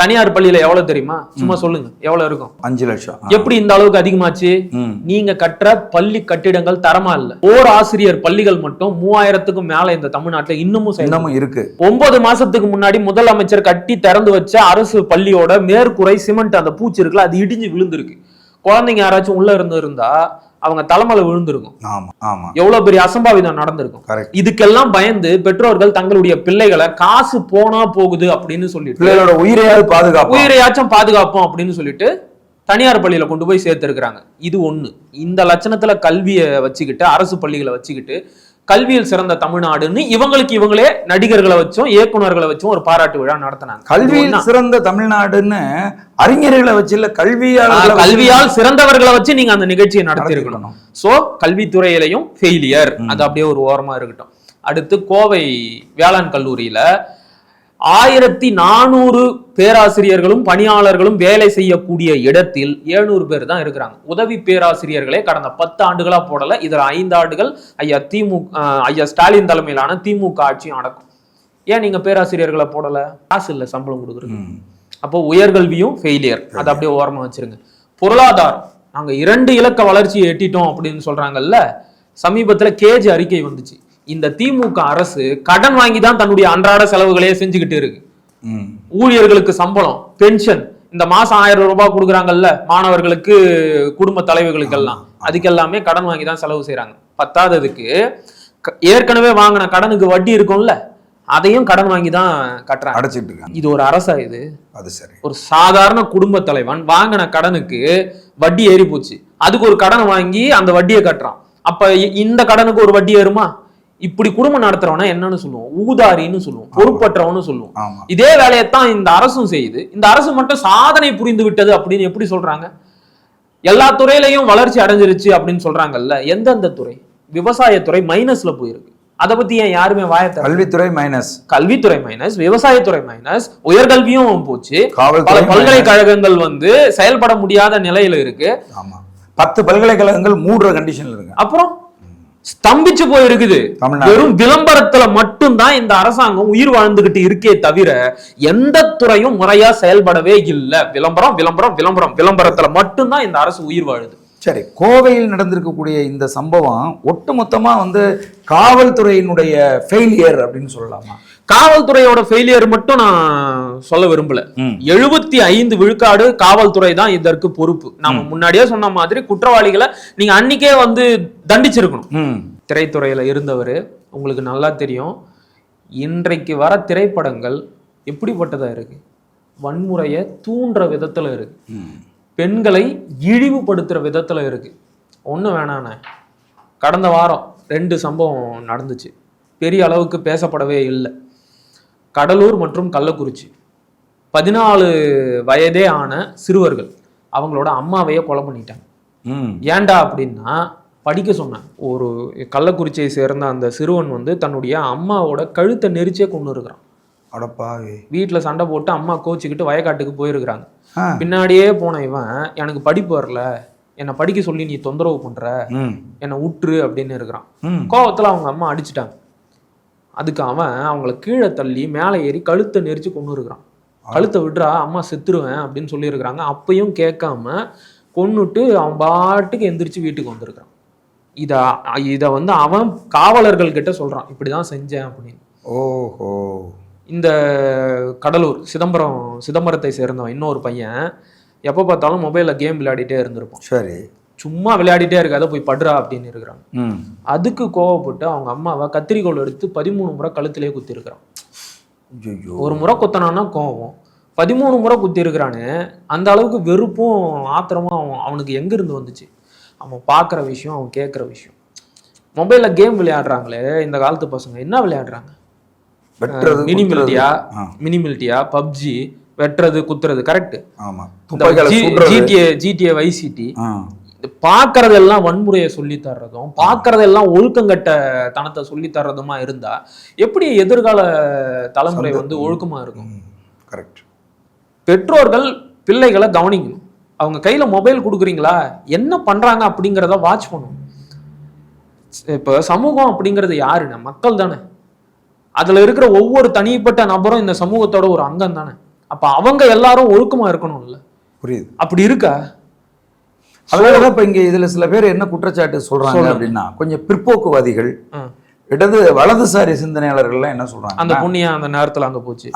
தனியார் பள்ளியில எவ்வளவு தெரியுமா? சும்மா சொல்லுங்க. எவ்வளவு இருக்கும்? அஞ்சு லட்சம். எப்படி இந்த அளவுக்கு அதிகமாச்சு. நீங்க கட்டுற பள்ளி கட்டிடங்கள் தரமா இல்ல. ஓர் ஆசிரியர் பள்ளிகள் மட்டும் மூவாயிரத்துக்கும் மேல இந்த தமிழ்நாட்டுல இன்னமும். இன்னமும் இருக்கு. ஒன்பது மாசத்துக்கு முன்னாடி முதலமைச்சர் கட்டி திறந்து வச்ச அரசு பள்ளியோட மேற்கூரை சிமெண்ட் அந்த பூச்சி இருக்குல்ல அது இடிஞ்சு விழுந்திருக்கு. குழந்தைங்க யாராச்சும் உள்ள இருந்து இருந்தா அவங்க தலைமையில விழுந்திருக்கும். ஆமா ஆமா. எவ்வளவு பெரிய அசம்பாவிதம் நடந்திருக்கும். இதுக்கெல்லாம் பயந்து பெற்றோர்கள் தங்களுடைய பிள்ளைகளை காசு போனா போகுது அப்படின்னு சொல்லிட்டு பிள்ளைகளோட உயிரையாவது பாதுகாப்பு உயிரையாச்சும் பாதுகாப்போம் அப்படின்னு சொல்லிட்டு தனியார் பள்ளியில கொண்டு போய் சேர்த்திருக்கிறாங்க. இது ஒண்ணு. இந்த லட்சணத்துல கல்வியை வச்சுக்கிட்டு அரசு பள்ளிகளை வச்சுக்கிட்டு கல்வியில் சிறந்த தமிழ்நாடுன்னு இவங்களுக்கு இவங்களே நடிகர்களை வச்சும் இயக்குனர்களை வச்சும் ஒரு பாராட்டு விழா நடத்தினாங்க. கல்வியில். சிறந்த தமிழ்நாடுன்னு அறிஞர்களை வச்சு இல்ல வச்சு கல்வியால் சிறந்தவர்களை வச்சு நீங்க அந்த நிகழ்ச்சியை நடத்தி இருக்கணும். சோ கல்வித்துறையிலையும் ஃபெயிலியர் அது அப்படியே ஒரு ஓரமா இருக்கட்டும். அடுத்து கோவை வேளாண் கல்லூரியில ஆயிரத்தி நானூறு பேராசிரியர்களும் பணியாளர்களும் வேலை செய்யக்கூடிய இடத்தில் எழுநூறு பேர் தான் இருக்கிறாங்க. உதவி பேராசிரியர்களே கடந்த பத்து ஆண்டுகளா போடல. இதுல ஐந்து ஆண்டுகள் ஐயா திமுக ஐயா ஸ்டாலின் தலைமையிலான திமுக ஆட்சியும் அடக்கும் ஏன் நீங்க பேராசிரியர்களை போடல? காசு இல்ல சம்பளம் கொடுக்குறது. அப்போ உயர்கல்வியும் ஃபெயிலியர் அதை அப்படியே ஓரமா வச்சிருங்க. பொருளாதாரம். நாங்க இரண்டு இலக்க வளர்ச்சியை எட்டிட்டோம் அப்படின்னு சொல்றாங்கல்ல சமீபத்துல கேஜ் அறிக்கை வந்துச்சு. இந்த திமுக அரசு கடன் வாங்கி தான் தன்னுடைய அன்றாட செலவுகளையே செஞ்சுக்கிட்டு இருக்கு. ஊழியர்களுக்கு சம்பளம் பென்ஷன் இந்த மாசம் ஆயிரம் ரூபாய் கொடுக்குறாங்கல்ல மாணவர்களுக்கு குடும்ப தலைவர்களுக்கெல்லாம் அதுக்கெல்லாமே கடன் வாங்கி தான் செலவு செய்றாங்க. பத்தாததுக்கு ஏற்கனவே வாங்கின கடனுக்கு வட்டி இருக்கும்ல அதையும் கடன் வாங்கி தான் கட்டுறாங்க. அடைச்சிட்டு இருக்காங்க. இது ஒரு அரசா இது? அது சரி. ஒரு சாதாரண குடும்ப தலைவன் வாங்கின கடனுக்கு வட்டி ஏறி போச்சு அதுக்கு ஒரு கடன் வாங்கி அந்த வட்டியை கட்டுறான். அப்ப இந்த கடனுக்கு ஒரு வட்டி ஏறுமா? இப்படி குடும்பம் நடத்துறவனா என்னன்னு சொல்லுவோம். ஊதாரின்னு சொல்லுவோம். பொறுப்பற்றவன்னு சொல்லுவோம். இதே வேலையைத்தான் இந்த அரசும் செய்யுது. இந்த அரசு மட்டும் சாதனை புரிந்து விட்டது அப்படின்னு எப்படி சொல்றாங்க? எல்லா துறையிலையும் வளர்ச்சி அடைஞ்சிருச்சு அப்படின்னு சொல்றாங்கல்ல. எந்தெந்த துறை? விவசாயத்துறை மைனஸ்ல போயிருக்கு. அதை பத்தி ஏன் யாருமே வாயத்த கல்வித்துறை மைனஸ் கல்வித்துறை மைனஸ் விவசாயத்துறை மைனஸ் உயர்கல்வியும் போச்சு. பல. பல்கலைக்கழகங்கள் வந்து செயல்பட முடியாத நிலையில இருக்கு. பத்து பல்கலைக்கழகங்கள் மூடுற கண்டிஷன்ல இருக்கு. அப்புறம்? ஸ்தம்பிச்சு போயிருக்குது. வெறும் விளம்பரத்துல மட்டும்தான் இந்த அரசாங்கம் உயிர் வாழ்ந்துகிட்டு இருக்கே தவிர எந்த துறையும் முறையா செயல்படவே இல்ல. விளம்பரம் விளம்பரம் விளம்பரம் விளம்பரத்துல மட்டும்தான் இந்த அரசு உயிர் வாழுது. சரி கோவையில் நடந்திருக்கக்கூடிய இந்த சம்பவம் ஒட்டுமொத்தமா வந்து காவல்துறையினுடைய ஃபெயிலியர் அப்படின்னு சொல்லலாமா? காவல்துறையோட ஃபெயிலியர் மட்டும் நான் சொல்ல விரும்பல. எழுபத்தி ஐந்து விழுக்காடு காவல்துறை தான் இதற்கு பொறுப்பு. நாம முன்னாடியே சொன்ன மாதிரி குற்றவாளிகளை நீங்க அன்னைக்கே வந்து தண்டிச்சிருக்கணும். திரைத்துறையில இருந்தவர் உங்களுக்கு நல்லா தெரியும் இன்றைக்கு வர திரைப்படங்கள் எப்படிப்பட்டதா இருக்கு? வன்முறையை தூண்டுற விதத்துல இருக்கு. பெண்களை இழிவுபடுத்துற விதத்துல இருக்கு. ஒண்ணு வேணாண்ணே. கடந்த வாரம் ரெண்டு சம்பவம் நடந்துச்சு. பெரிய அளவுக்கு பேசப்படவே இல்லை. கடலூர் மற்றும் கள்ளக்குறிச்சி. பதினாலு வயதே ஆன சிறுவர்கள் அவங்களோட அம்மாவையே கொலை பண்ணிட்டாங்க. ம். ஏன்டா அப்படின்னா படிக்க சொன்னேன் ஒரு கள்ளக்குறிச்சியை சேர்ந்த அந்த சிறுவன் வந்து தன்னுடைய அம்மாவோட கழுத்தை நெரிச்சே கொண்டு இருக்கிறான் அடப்பாவி. வீட்டில் சண்டை போட்டு அம்மா கோச்சிக்கிட்டு வயக்காட்டுக்கு போயிருக்கிறாங்க. பின்னாடியே போன இவன் எனக்கு படிப்பு வரல. என்னை படிக்க சொல்லி நீ தொந்தரவு பண்ற. என்னை உற்று அப்படின்னு இருக்கிறான். கோவத்துல அவங்க அம்மா அடிச்சிட்டாங்க. அதுக்கு அவன் அவங்கள கீழே தள்ளி மேலே ஏறி கழுத்தை நெரிச்சு கொண்டு இருக்கிறான். கழுத்தை விட்றா அம்மா செத்துருவேன் அப்படின்னு சொல்லியிருக்கிறாங்க. அப்பையும் கேட்காம கொன்னுட்டு அவன் பாட்டுக்கு எந்திரிச்சு வீட்டுக்கு வந்திருக்கிறான். இதை இதை வந்து அவன் காவலர்கள் கிட்ட சொல்றான். இப்படிதான் செஞ்சேன் அப்படின்னு. ஓஹோ. இந்த கடலூர் சிதம்பரம் சிதம்பரத்தை சேர்ந்தவன் இன்னொரு பையன். எப்போ பார்த்தாலும் மொபைலில் கேம் விளையாடிட்டே இருந்திருப்பான். சரி. சும்மா விளையாடிட்டே இருக்காத போய் படுறா அப்படின்னு இருக்கிறாங்க அதுக்கு கோவப்பட்டு அவங்க அம்மாவை கத்திரிக்கோல் எடுத்து பதிமூணு முறை கழுத்திலே குத்தி இருக்கிறான் ஐயோ ஒரு முறை குத்தனான்னா கோவம். பதிமூணு முறை குத்தி அந்த அளவுக்கு வெறுப்பும் ஆத்திரமும் அவன் அவனுக்கு எங்க இருந்து வந்துச்சு? அவன் பார்க்குற விஷயம் அவன் கேட்குற விஷயம். மொபைலில் கேம் விளையாடுறாங்களே இந்த காலத்து பசங்க என்ன விளையாடுறாங்க? வெட்டுறது மினி குத்துறது. மில்ட்டியா ஆ, மினி மில்ட்டியா பப்ஜி வெட்டுறது குத்துறது கரெக்ட் ஆமா. ஜிடிஏ ஜிடிஏ வைசிடி பார்க்கறதெல்லாம் வன்முறையை சொல்லி தர்றதும் பார்க்கறதெல்லாம் ஒழுக்கங்கட்ட தனத்தை சொல்லி தர்றதுமா இருந்தா எப்படி எதிர்கால தலைமுறை வந்து ஒழுக்கமா இருக்கும்? கரெக்ட் பெற்றோர்கள் பிள்ளைகளை கவனிக்கணும். அவங்க கையில மொபைல் கொடுக்குறீங்களா? என்ன பண்றாங்க அப்படிங்கிறத வாட்ச் பண்ணணும். இப்போ சமூகம் அப்படிங்கிறது யாருண்ணே மக்கள் தானே. அதுல இருக்கிற ஒவ்வொரு தனிப்பட்ட நபரும் இந்த சமூகத்தோட ஒரு அங்கம் தானே? அப்ப அவங்க எல்லாரும் ஒழுக்கமா இருக்கணும்ல. புரியுது. அப்படி இருக்கா? அதனாலதான் இப்ப இங்க இதுல சில பேர் என்ன குற்றச்சாட்டு சொல்றாங்க. அப்படின்னா கொஞ்சம் பிற்போக்குவாதிகள். இடது வலதுசாரி சிந்தனையாளர்கள்லாம் என்ன சொல்றாங்க அந்த புண்ணியம் அந்த நேரத்துல அங்க போச்சு.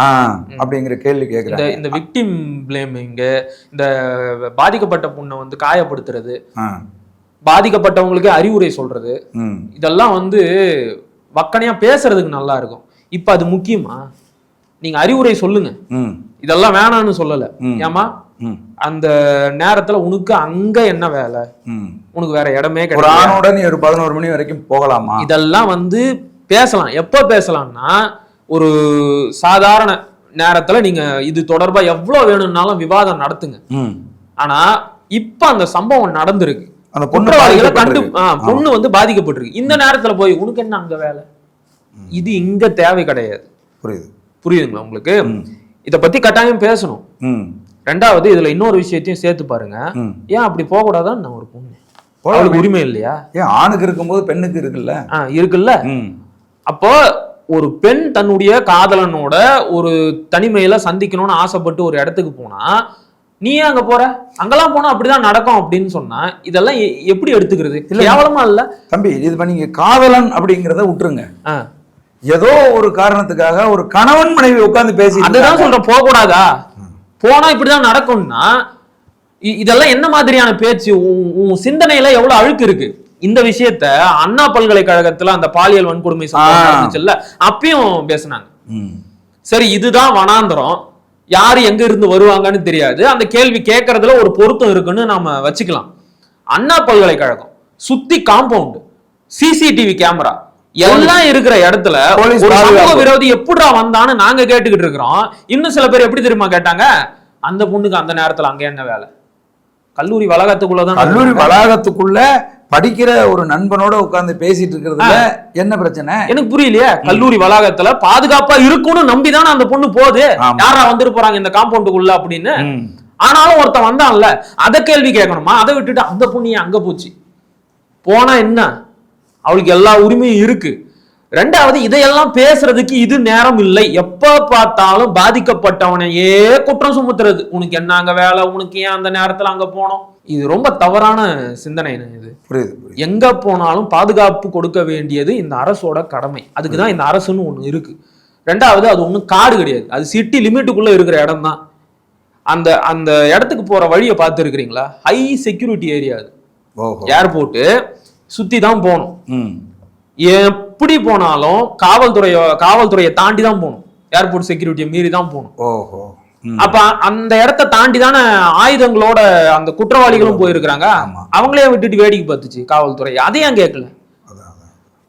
அப்படிங்கிற கேள்வி இந்த கேக்குறாங்க. இந்த விக்டிம் பிளேமிங்கு இந்த பாதிக்கப்பட்ட பொண்ணை வந்து காயப்படுத்துறது பாதிக்கப்பட்டவங்களுக்கு அறிவுரை சொல்றது இதெல்லாம் வந்து வக்கனையா பேசுறதுக்கு நல்லா இருக்கும். இப்ப அது முக்கியமா? நீங்க அறிவுரை சொல்லுங்க. இதெல்லாம் வேணாம்னு சொல்லல. ஏமா அந்த நேரத்துல உனக்கு அங்க என்ன வேலை. உனக்கு வேற இடமே கிடையாது ஒரு பதினோரு மணி வரைக்கும் போகலாமா? இதெல்லாம் வந்து பேசலாம். எப்ப பேசலாம்னா ஒரு சாதாரண நேரத்துல நீங்க இது தொடர்பா எவ்வளவு வேணும்னாலும் விவாதம் நடத்துங்க. ஆனா இப்ப அந்த சம்பவம் நடந்திருக்கு. அந்த குற்றவாளிகளை கண்டு பொண்ணு வந்து பாதிக்கப்பட்டிருக்கு. இந்த நேரத்துல போய் உனக்கு என்ன அங்க வேலை? இது இங்க தேவை கிடையாது. புரியுது. புரியுதுங்களா உங்களுக்கு? இத பத்தி கட்டாயம் பேசணும். ரெண்டாவது இதுல இன்னொரு விஷயத்தையும் சேர்த்து பாருங்க. ஏன் அப்படி போக கூடாதான் நான் ஒரு பொண்ணு. அவளுக்கு உரிமை இல்லையா? ஏன் ஆணுக்கு இருக்கும்போது பெண்ணுக்கு இருக்குல்ல? இருக்குல்ல? அப்போ ஒரு பெண் தன்னுடைய காதலனோட ஒரு தனிமையில சந்திக்கணும்னு ஆசைப்பட்டு ஒரு இடத்துக்கு போனா நீ ஏன் அங்க போற? அங்கெல்லாம் போனா அப்படிதான் நடக்கும் அப்படின்னு சொன்னா இதெல்லாம் எப்படி எடுத்துக்கிறது? கேவலமா இல்ல? தம்பி இது நீங்க காதலன் அப்படிங்கிறத விட்டுருங்க. ஏதோ ஒரு காரணத்துக்காக ஒரு கணவன் மனைவி உட்கார்ந்து பேசி அதுதான் சொல்றேன் போக கூடாதா போனா இப்படிதான் நடக்கும்னா இதெல்லாம் என்ன மாதிரியான பேச்சு? உன் சிந்தனையில எவ்வளவு அழுக்கு இருக்கு? இந்த விஷயத்த அண்ணா பல்கலைக்கழகத்துல அந்த பாலியல் வன்கொடுமை. நடந்துச்சுல்ல அப்பயும் பேசுனாங்க. சரி இதுதான் வனாந்தரம். யாரு எங்க இருந்து வருவாங்கன்னு தெரியாது. அந்த கேள்வி கேட்கறதுல ஒரு பொருத்தம் இருக்குன்னு நாம வச்சுக்கலாம். அண்ணா பல்கலைக்கழகம் சுத்தி காம்பவுண்ட் சிசிடிவி கேமரா எல்லாம் இருக்கிற இடத்துல சமூக. விரோதி எப்படிடா வந்தான்னு நாங்க கேட்டுக்கிட்டு இருக்கிறோம். இன்னும் சில பேர் எப்படி தெரியுமா கேட்டாங்க? அந்த பொண்ணுக்கு அந்த நேரத்துல அங்க என்ன வேலை? கல்லூரி வளாகத்துக்குள்ளதான் கல்லூரி வளாகத்துக்குள்ள படிக்கிற ஒரு நண்பனோட உட்கார்ந்து பேசிட்டு இருக்கிறதுல என்ன பிரச்சனை? எனக்கு புரியலையே. கல்லூரி வளாகத்துல பாதுகாப்பா இருக்கும்னு நம்பிதானே அந்த பொண்ணு போகுது. யாரா வந்துட்டு போறாங்க இந்த காம்பவுண்டுக்குள்ள அப்படின்னு? ஆனாலும் ஒருத்தன் வந்தான்ல. அத கேள்வி கேட்கணுமா? அதை விட்டுட்டு அந்த பொண்ணு அங்க போச்சு? போனா என்ன? அவளுக்கு எல்லா உரிமையும் இருக்கு. ரெண்டாவது இதையெல்லாம் பேசுறதுக்கு இது நேரம் இல்லை. எப்ப பார்த்தாலும் பாதிக்கப்பட்டவனையே குற்றம் சுமத்துறது. உனக்கு என்ன அங்க வேலை? உனக்கு ஏன் அந்த நேரத்துல அங்க போனோம்? இது ரொம்ப தவறான சிந்தனை இது? புரியுது எங்க போனாலும் பாதுகாப்பு கொடுக்க வேண்டியது இந்த அரசோட கடமை. அதுக்கு தான் இந்த அரசுன்னு ஒண்ணு இருக்கு. ரெண்டாவது அது ஒண்ணும் காடு கிடையாது. அது சிட்டி லிமிட்டுக்குள்ள இருக்கிற இடம் தான் அந்த அந்த இடத்துக்கு போற வழியை பார்த்து இருக்கிறீங்களா ஹை செக்யூரிட்டி ஏரியா அது ஏர்போர்ட்டு சுத்தி தான் போகணும் ம், எப்படி போனாலும் காவல்துறைய காவல்துறையை தாண்டி தான் போகணும் ஏர்போர்ட் செக்யூரிட்டியை மீறி தான் போகணும் ஓஹோ அப்ப அந்த இடத்த தாண்டி தானே ஆயுதங்களோட அந்த குற்றவாளிகளும் போயிருக்கிறாங்க. அவங்களே விட்டுட்டு வேடிக்கை பார்த்துச்சு காவல்துறை. அதையும் கேட்கல.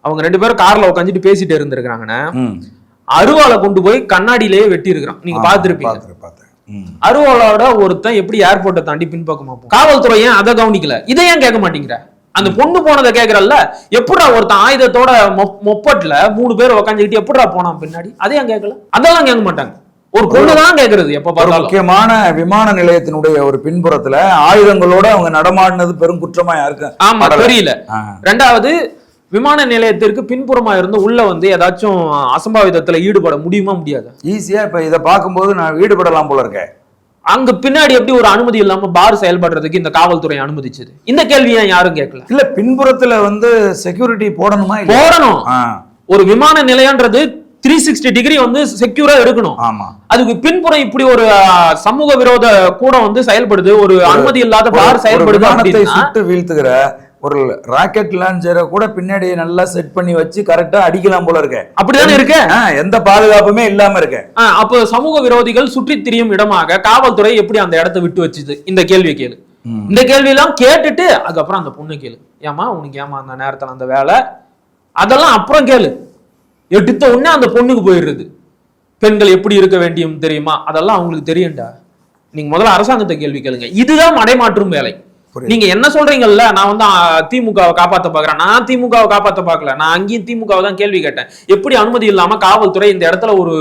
அவங்க ரெண்டு பேரும் கார்ல உட்காந்துட்டு பேசிட்டு இருந்திருக்காங்கண்ணே ம், அருவாளை கொண்டு போய் கண்ணாடியிலேயே வெட்டி இருக்கிறான் நீங்க. ம், அருவாளோட ஒருத்தன் எப்படி ஏர்போர்ட்டை தாண்டி பின்பக்கமா காவல்துறை ஏன் அதை கவனிக்கல? இதை ஏன் கேட்க மாட்டேங்கிற? அந்த பொண்ணு போனதை கேக்குறல்ல எப்படிடா ஒருத்தன் ஆயுதத்தோட மொப்பட்ல மூணு பேர் உட்காந்துக்கிட்டு எப்படிடா போனான் பின்னாடி? அதை ஏன் கேட்கல அதெல்லாம் கேட்க மாட்டாங்க. ஒரு பொண்ணு தான் கேக்குறது எப்ப பார்த்தாலும். முக்கியமான விமான நிலையத்தினுடைய ஒரு பின்புறத்துல ஆயுதங்களோட அவங்க நடமாடினது பெரும் குற்றமா யாருக்கு ஆமா. தெரியல. ரெண்டாவது விமான நிலையத்திற்கு பின்புறமா இருந்து உள்ள வந்து ஏதாச்சும் அசம்பாவிதத்துல ஈடுபட முடியுமா முடியாது? ஈஸியா இப்ப இத பார்க்கும்போது நான் ஈடுபடலாம் போல இருக்கேன் அங்க பின்னாடி எப்படி ஒரு அனுமதி இல்லாம பார் செயல்படுறதுக்கு இந்த காவல்துறை அனுமதிச்சது? இந்த கேள்வியை யாரும் கேட்கல? இல்ல பின்புறத்துல வந்து செக்யூரிட்டி போடணுமா? போடணும். ஒரு விமான நிலையன்றது த்ரீ சிக்ஸ்டி டிகிரி வந்து செக்யூரா எடுக்கணும். ஆமா. அதுக்கு பின்புறம் இப்படி ஒரு சமூக விரோத கூட வந்து செயல்படுது. ஒரு அனுமதி இல்லாத ஒரு செயல்படுது வீழ்த்துகிற ஒரு ராக்கெட் லான்ச்சரை கூட பின்னாடி நல்லா செட் பண்ணி வச்சு கரெக்டா அடிக்கலாம் போல இருக்க. அப்படிதானே இருக்கு? எந்த பாதுகாப்புமே இல்லாம இருக்க. அப்போ சமூக விரோதிகள் சுற்றித் திரியும் இடமாக காவல்துறை எப்படி அந்த இடத்த விட்டு வச்சுது? இந்த கேள்வி கேளு. இந்த கேள்வியெல்லாம் கேட்டுட்டு அதுக்கப்புறம் அந்த பொண்ணு கேளு. ஏமா உனக்கு ஏமா அந்த நேரத்துல அந்த வேலை? அதெல்லாம் அப்புறம் கேளு. எடுத்த உடனே அந்த பொண்ணுக்கு போயிடுறது. பெண்கள் எப்படி இருக்க வேண்டியும் தெரியுமா? அதெல்லாம் அவங்களுக்கு தெரியும்டா. நீங்க முதல்ல அரசாங்கத்தை கேள்வி கேளுங்க. இதுதான் மடைமாற்றும் வேலை. நீங்க என்ன சொல்றீங்கல்ல நான் வந்து திமுகவை காப்பாத்த பாக்குறேன். நான் திமுகவை காப்பாத்த பார்க்கல நான் அங்கேயும் திமுகவை தான் கேள்வி கேட்டேன். எப்படி அனுமதி இல்லாம காவல்துறை இந்த இடத்துல ஒரு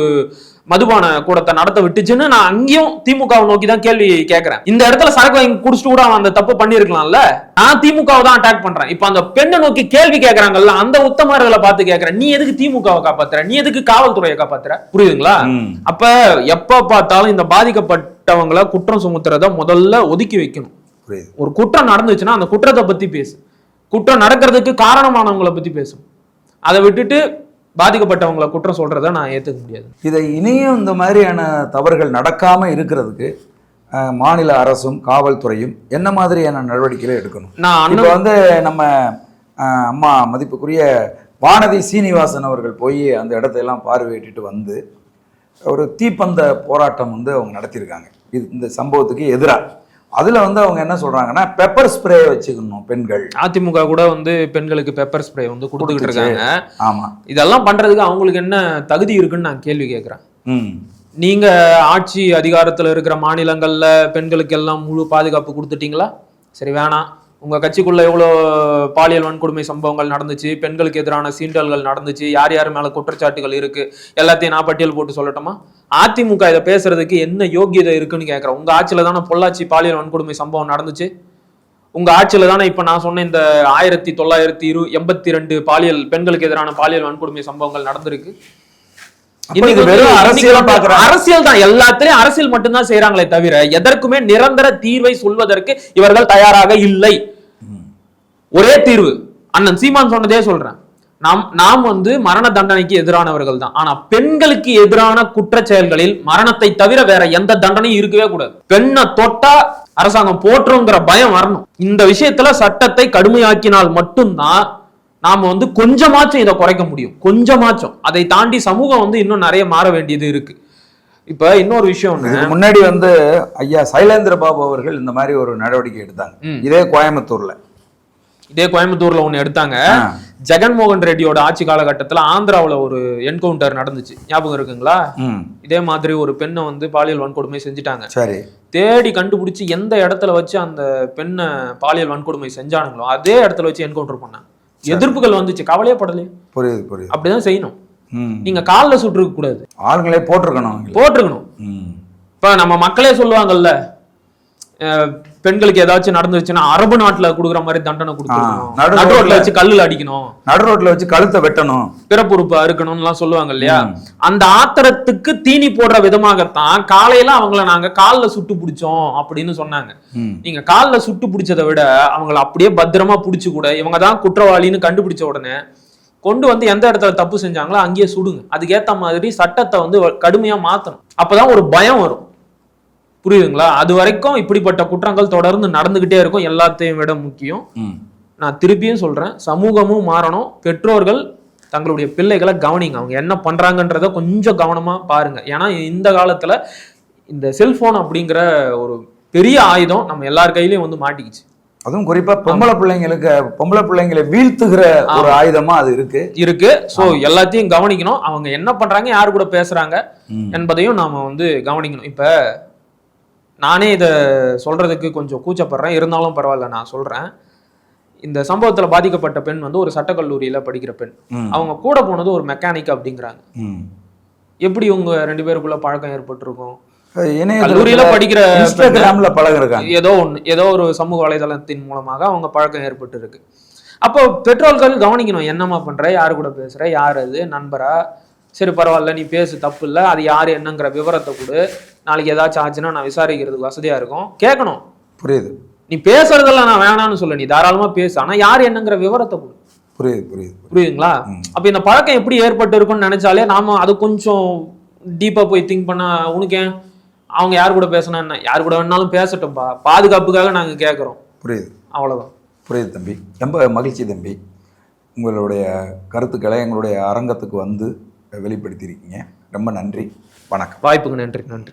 மதுபான கூடத்தை நடத்த விட்டுச்சுன்னு நான் அங்கேயும் திமுகவை நோக்கி தான் கேள்வி கேட்கறேன் இந்த இடத்துல சரக்கு வாங்கி குடிச்சிட்டு கூட அவன் அந்த தப்பு பண்ணிருக்கலாம்ல நான் திமுகவை தான் அட்டாக் பண்றேன். இப்ப அந்த பெண்ணை நோக்கி கேள்வி கேட்கறாங்கல்ல அந்த உத்தமர்களை பார்த்து கேட்கறேன் நீ எதுக்கு திமுகவை காப்பாத்துற? நீ எதுக்கு காவல்துறையை காப்பாத்துற? புரியுதுங்களா. அப்ப எப்ப பார்த்தாலும் இந்த பாதிக்கப்பட்டவங்களை குற்றம் சுமத்துறத முதல்ல ஒதுக்கி வைக்கணும். புரியுது ஒரு குற்றம் நடந்துச்சுன்னா அந்த குற்றத்தை பத்தி பேசு. குற்றம் நடக்கிறதுக்கு காரணமானவங்களை பத்தி பேசும் அதை விட்டுட்டு பாதிக்கப்பட்டவங்களை குற்றம் சொல்றத நான் ஏத்துக்க முடியாது. இதை இனியும் இந்த மாதிரியான தவறுகள் நடக்காம இருக்கிறதுக்கு மாநில அரசும் காவல்துறையும் என்ன மாதிரியான நடவடிக்கைகளை எடுக்கணும்? நான் இப்போ வந்து நம்ம அம்மா மதிப்புக்குரிய வானதி சீனிவாசன் அவர்கள் போய் அந்த இடத்தையெல்லாம் பார்வையிட்டுட்டு வந்து ஒரு தீப்பந்த போராட்டம் வந்து அவங்க நடத்தியிருக்காங்க. இது இந்த சம்பவத்துக்கு எதிராக அதில் வந்து அவங்க என்ன சொல்றாங்கன்னா பெப்பர் ஸ்ப்ரே வச்சுக்கணும் பெண்கள். அதிமுக கூட வந்து பெண்களுக்கு பெப்பர் ஸ்ப்ரே வந்து கொடுத்துக்கிட்டு இருக்காங்க. ஆமா. இதெல்லாம் பண்றதுக்கு அவங்களுக்கு என்ன தகுதி இருக்குன்னு நான் கேள்வி கேட்கிறேன். ம். நீங்க ஆட்சி அதிகாரத்துல இருக்கிற மாநிலங்கள்ல பெண்களுக்கு எல்லாம் முழு பாதுகாப்பு கொடுத்துட்டீங்களா? சரி வேணாம். உங்க கட்சிக்குள்ள எவ்வளோ பாலியல் வன்கொடுமை சம்பவங்கள் நடந்துச்சு பெண்களுக்கு எதிரான சீண்டல்கள் நடந்துச்சு யார் யார் மேல குற்றச்சாட்டுகள் இருக்கு எல்லாத்தையும் நான் பட்டியல் போட்டு சொல்லட்டுமா? அதிமுக இதை பேசுறதுக்கு என்ன யோகியதை இருக்குன்னு கேட்கறேன் உங்க ஆட்சியில தானே பொள்ளாச்சி பாலியல் வன்கொடுமை சம்பவம் நடந்துச்சு? உங்க ஆட்சியில தானே இப்ப நான் சொன்ன இந்த ஆயிரத்தி தொள்ளாயிரத்தி இரு எண்பத்தி ரெண்டு பாலியல் பெண்களுக்கு எதிரான பாலியல் வன்கொடுமை சம்பவங்கள் நடந்திருக்கு. அரசியலா தான். எல்லாத்திலையும் அரசியல் மட்டும்தான் செய்யறாங்களே தவிர எதற்குமே நிரந்தர தீர்வை சொல்வதற்கு இவர்கள் தயாராக இல்லை. ஒரே தீர்வு. அண்ணன் சீமான் சொன்னதே சொல்றேன். நாம் நாம் வந்து மரண தண்டனைக்கு எதிரானவர்கள் தான். ஆனா பெண்களுக்கு எதிரான குற்றச் செயல்களில் மரணத்தை தவிர வேற எந்த தண்டனையும் இருக்கவே கூடாது. பெண்ணை தொட்டா அரசாங்கம் போற்றுங்கிற பயம் வரணும். இந்த விஷயத்துல சட்டத்தை கடுமையாக்கினால் மட்டும்தான் நாம வந்து கொஞ்சமாச்சும் இதை குறைக்க முடியும். கொஞ்சமாச்சும். அதை தாண்டி சமூகம் வந்து இன்னும் நிறைய மாற வேண்டியது இருக்கு. இப்ப இன்னொரு விஷயம் முன்னாடி வந்து ஐயா சைலேந்திர பாபு அவர்கள் இந்த மாதிரி ஒரு நடவடிக்கை எடுத்தாங்க. இதே கோயம்புத்தூர்ல. இதே கோயம்புத்தூர்ல ஒண்ணு எடுத்தாங்க. ஜெகன்மோகன் ரெட்டியோட ஆட்சி காலகட்டத்துல ஆந்திராவுல ஒரு என்கவுண்டர் நடந்துச்சு. ஞாபகம் இருக்குங்களா? இதே மாதிரி ஒரு பெண்ணை வந்து பாலியல் வன்கொடுமை செஞ்சுட்டாங்க. சரி. தேடி கண்டுபிடிச்சு எந்த இடத்துல வச்சு அந்த பெண்ணை பாலியல் வன்கொடுமை செஞ்சானுங்களோ அதே இடத்துல வச்சு என்கவுண்டர் பண்ணாங்க. எதிர்ப்புகள் வந்துச்சு. கவலையே படலையே. புரியுது புரியுது. அப்படிதான் செய்யணும். ம். நீங்க காலில் சுட்டுருக்க கூடாது. ஆளுங்களே போட்டிருக்கணும். போட்டிருக்கணும். ம். இப்ப நம்ம மக்களே சொல்லுவாங்கல்ல பெண்களுக்கு ஏதாச்சும் நடந்துருச்சுன்னா அரபு நாட்டுல குடுக்குற மாதிரி தண்டனை கொடுத்துருக்கணும் ஆ, நடு ரோட்ல வச்சு கல்லுல அடிக்கணும். நடு ரோட்ல வச்சு கழுத்தை வெட்டணும். பிறப்புறுப்பு அறுக்கணும்லாம் சொல்லுவாங்க இல்லையா. அந்த ஆத்திரத்துக்கு தீனி போடுற விதமாகத்தான் காலையில அவங்கள நாங்க கால்ல சுட்டு பிடிச்சோம் அப்படின்னு சொன்னாங்க. நீங்க கால்ல சுட்டு பிடிச்சதை விட அவங்கள அப்படியே பத்திரமா பிடிச்சு கூட இவங்க தான் குற்றவாளின்னு கண்டுபிடிச்ச உடனே கொண்டு வந்து எந்த இடத்துல தப்பு செஞ்சாங்களோ அங்கேயே சுடுங்க. அதுக்கேத்த மாதிரி சட்டத்தை வந்து கடுமையா மாத்தணும். அப்பதான் ஒரு பயம் வரும். புரியுதுங்களா? அது வரைக்கும் இப்படிப்பட்ட குற்றங்கள் தொடர்ந்து நடந்துகிட்டே இருக்கும். எல்லாத்தையும் விட முக்கியம். நான் திருப்பியும் சொல்றேன். சமூகமும் மாறணும். பெற்றோர்கள் தங்களுடைய பிள்ளைகளை கவனிங்க. அவங்க என்ன பண்றாங்கன்றத கொஞ்சம் கவனமா பாருங்க. ஏன்னா இந்த காலத்துல இந்த செல்போன் அப்படிங்கிற ஒரு பெரிய ஆயுதம் நம்ம எல்லார் கையிலயும் வந்து மாட்டிக்கிச்சு. அதுவும் குறிப்பா பொம்பளை பிள்ளைங்களுக்கு பொம்பளை பிள்ளைங்களை வீழ்த்துகிற ஒரு ஆயுதமா அது இருக்கு. இருக்கு. சோ எல்லாத்தையும் கவனிக்கணும். அவங்க என்ன பண்றாங்க யாரு கூட பேசுறாங்க. என்பதையும் நாம வந்து கவனிக்கணும். இப்ப நானே இத சொல்றதுக்கு கொஞ்சம் கூச்சப்படுறேன். இருந்தாலும் பரவாயில்ல நான் சொல்றேன். இந்த சம்பவத்துல பாதிக்கப்பட்ட பெண் வந்து ஒரு சட்டக்கல்லூரியில படிக்கிற பெண். அவங்க கூட போனது ஒரு மெக்கானிக் அப்படிங்கிறாங்க. எப்படி உங்க ரெண்டு பேருக்குள்ள பழக்கம் ஏற்பட்டிருக்கும்? கல்லூரியில படிக்கிற இன்ஸ்டாகிராம்ல பழகிருக்காங்க ஏதோ ஒண்ணு ஏதோ ஒரு சமூக வலைதளத்தின் மூலமாக அவங்க பழக்கம் ஏற்பட்டு இருக்கு அப்போ பெற்றோர்கள் கவனிக்கணும் என்னம்மா பண்ற? யாரு கூட பேசுற? யார் அது? நண்பரா? சரி பரவாயில்ல நீ பேசு தப்பு இல்லை. அது யாரு என்னங்கிற விவரத்தை கொடு. நாளைக்கு ஏதாச்சும் ஆச்சுன்னா நான் விசாரிக்கிறதுக்கு வசதியா இருக்கும். கேட்கணும். புரியுது. நீ பேசுறதெல்லாம் நான் வேணாம்னு சொல்ல நீ தாராளமா பேசு. ஆனா யார் என்னங்கிற விவரத்தை கொடு. புரியுது புரியுது புரியுதுங்களா? அப்ப இந்த பழக்கம் எப்படி ஏற்பட்டு இருக்கும்னு நினைச்சாலே நாம அது கொஞ்சம் டீப்பா போய் திங்க் பண்ணா உனக்கு அவங்க யார் கூட பேசினா என்ன? யார் கூட வேணாலும் பேசட்டும்பா. பாதுகாப்புக்காக நாங்க கேட்கறோம் புரியுது. அவ்வளவுதான். புரியுது தம்பி. ரொம்ப மகிழ்ச்சி தம்பி. உங்களுடைய கருத்துக்களை எங்களுடைய அரங்கத்துக்கு வந்து வெளிப்படுத்தியிருக்கீங்க. ரொம்ப நன்றி. வணக்கம். வாய்ப்புக்கு நன்றி நன்றி.